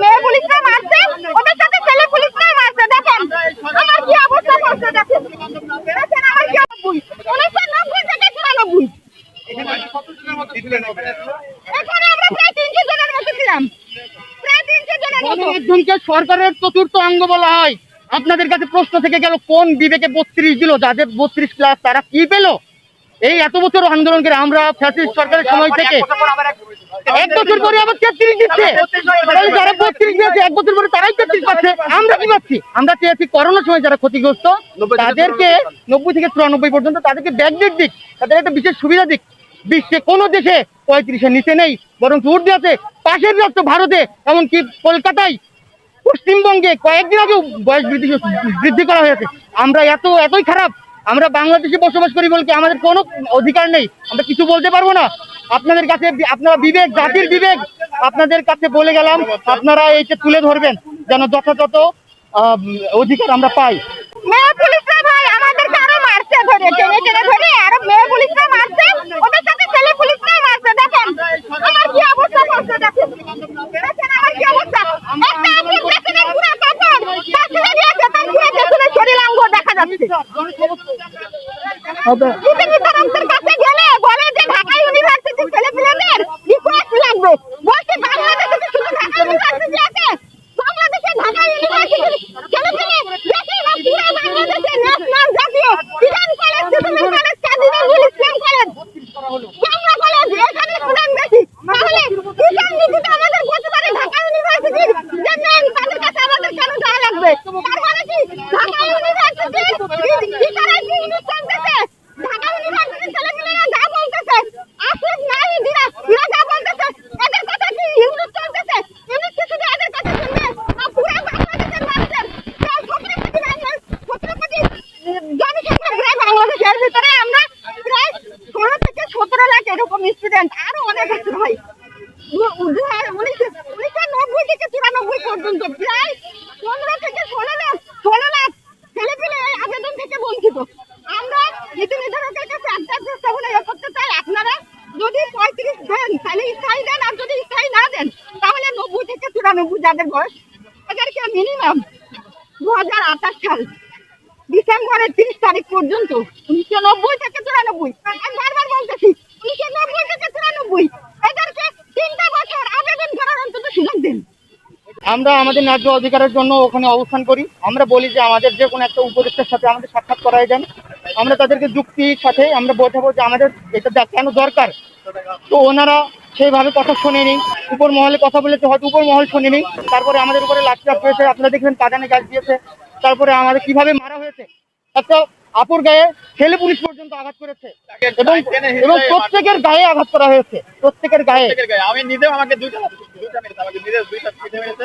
মেয়ে পুলিশরা মারছে। ওদের সাথে ছেলে মারছে। দেখেন, আমার কি অবস্থা করছে, দেখেন। আমার কি উনিশশো নব্বই থেকে চুরানব্বই সরকারের চতুর্থ অঙ্গ বলা হয়। আপনাদের কাছে প্রশ্ন থেকে গেল, কোন বিবেকে বত্রিশ দিল? যাদের বত্রিশ ক্লাস তারা কি পেল? এই এত বছর আন্দোলন করে আমরা ফ্যাসিস্ট সরকারের সময় থেকে এক বছর পরে আবার তেত্রিশ দিচ্ছে। যারা বত্রিশ দিয়েছে এক বছর পরে তারাই তেত্রিশ পাচ্ছে। আমরা কি পাচ্ছি? আমরা চেয়েছি করোনার সময় যারা ক্ষতিগ্রস্ত তাদেরকে নব্বই থেকে চুরানব্বই পর্যন্ত তাদেরকে ব্যাকডেট দিক। তাদের একটা বিশেষ সুবিধা দিক। বিশ্বে কোনো দেশে পঁয়ত্রিশের নিচে নেই বরং ঊর্ধ্বে আছে। পাশের রাষ্ট্র ভারতে এমনকি কলকাতায় পশ্চিমবঙ্গে কয়েকদিন আগেও বয়স বৃদ্ধি বৃদ্ধি করা হয়েছে। আমরা এত এতই খারাপ। আমরা বাংলাদেশে বসবাস করি বলে কি আমাদের কোনো অধিকার নেই? আমরা কিছু বলতে পারব না? আপনাদের কাছে আপনারা বিবেক, জাতির বিবেক। আপনাদের কাছে বলে গেলাম, আপনারা এইটা তুলে ধরবেন, যেন যথাযথ অধিকার আমরা পাই। আমাদেরকে আরও মারছে ধরে ধরে। পুলিশরা মারছে, দেখেন। আমার কি অবস্থা করছে, দেখেন দেখেন আমার কি অবস্থা একটা আপনি প্রেসিডেন্ট পুরো কাপড় কাছে দিয়েছে তার পুরো পেছনে শরীর অঙ্গ দেখা যাচ্ছে কাছে গেলে বলে যে ঢাকা ইউনিভার্সিটির ছেলেপিলেদের রিকোয়েস্ট লাগবে। বলছে বাংলাদেশে কি শুধু ঢাকা ইউনিভার্সিটি আছে। বাংলাদেশে ঢাকা ইউনিভার্সিটির ছেলেপিলে বেশি পুরো বাংলাদেশে ন্যাশনাল জাতীয়। Iran college civil college Kazi Islam college Bangla college এখানে স্টুডেন্ট বেশি। তাহলে ইরান নীতিতে আমাদের বলতে পারে ঢাকা ইউনিভার্সিটির যে তাদের কাছে আমাদের কেন যাওয়া লাগবে তার মানে কি ঢাকা ইউনিভার্সিটির টিচাররা কি ইউনিফর্ম দিতে ঢাকা ইউনিভার্সিটির ছেলেমেয়েরা যা বলতেছে আসিফ নাহিদিরা এরা যা বলতেছে এদের কথা কি ইউনিট চলতেছে ইউনিট কি শুধু এদের কথা শুনবে না পুরো বাংলাদেশের মানুষের প্রায় ছত্রিশ কোটি মানুষ ছত্রিশ কোটি জনসংখ্যা প্রায় বাংলাদেশের ভিতরে আমরা প্রায় ষোলো থেকে এরকম স্টুডেন্ট আরও অনেক আছে ভাই। পনেরো থেকে ষোলো লাখ ষোলো লাখ এই আবেদন আপনারা যদি পঁয়ত্রিশ দেন, তাহলে স্থায়ী দেন, আর যদি স্থায়ী না দেন, তাহলে নব্বই থেকে চুরানব্বই যাদের বয়স, তাদেরকে মিনিমাম দু হাজার আঠাশ সাল, ডিসেম্বরের তিরিশ তারিখ পর্যন্ত, উনিশশো নব্বই থেকে চুরানব্বই। আমি বারবার বলতেছি আমরা আমাদের ন্যায্য অধিকারের জন্য ওখানে অবস্থান করি। আমরা বলি যে আমাদের যে কোনো একটা উপদেষ্টার সাথে আমাদের সাক্ষাৎ করাই দেন। আমরা তাদেরকে যুক্তির সাথে আমরা বোঝাবো যে আমাদের এটা কেন দরকার। তো ওনারা সেইভাবে কথা শোনেনি। উপর মহলে কথা বলেছে, হয়তো উপর মহল শোনেনি। তারপরে আমাদের উপরে লাঠিচাপ হয়েছে, আপনারা দেখবেন কাদানে গাছ দিয়েছে। তারপরে আমাদের কীভাবে মারা হয়েছে? একটা আপুর গায়ে ছেলে পুলিশ পর্যন্ত আঘাত করেছে। এবং এবং প্রত্যেকের গায়ে আঘাত করা হয়েছে। প্রত্যেকের গায়ে। আমি নিজেও আমাকে দুইটা দুইটা মেরেছে, আমাকে নিজে দুইটা মেরেছে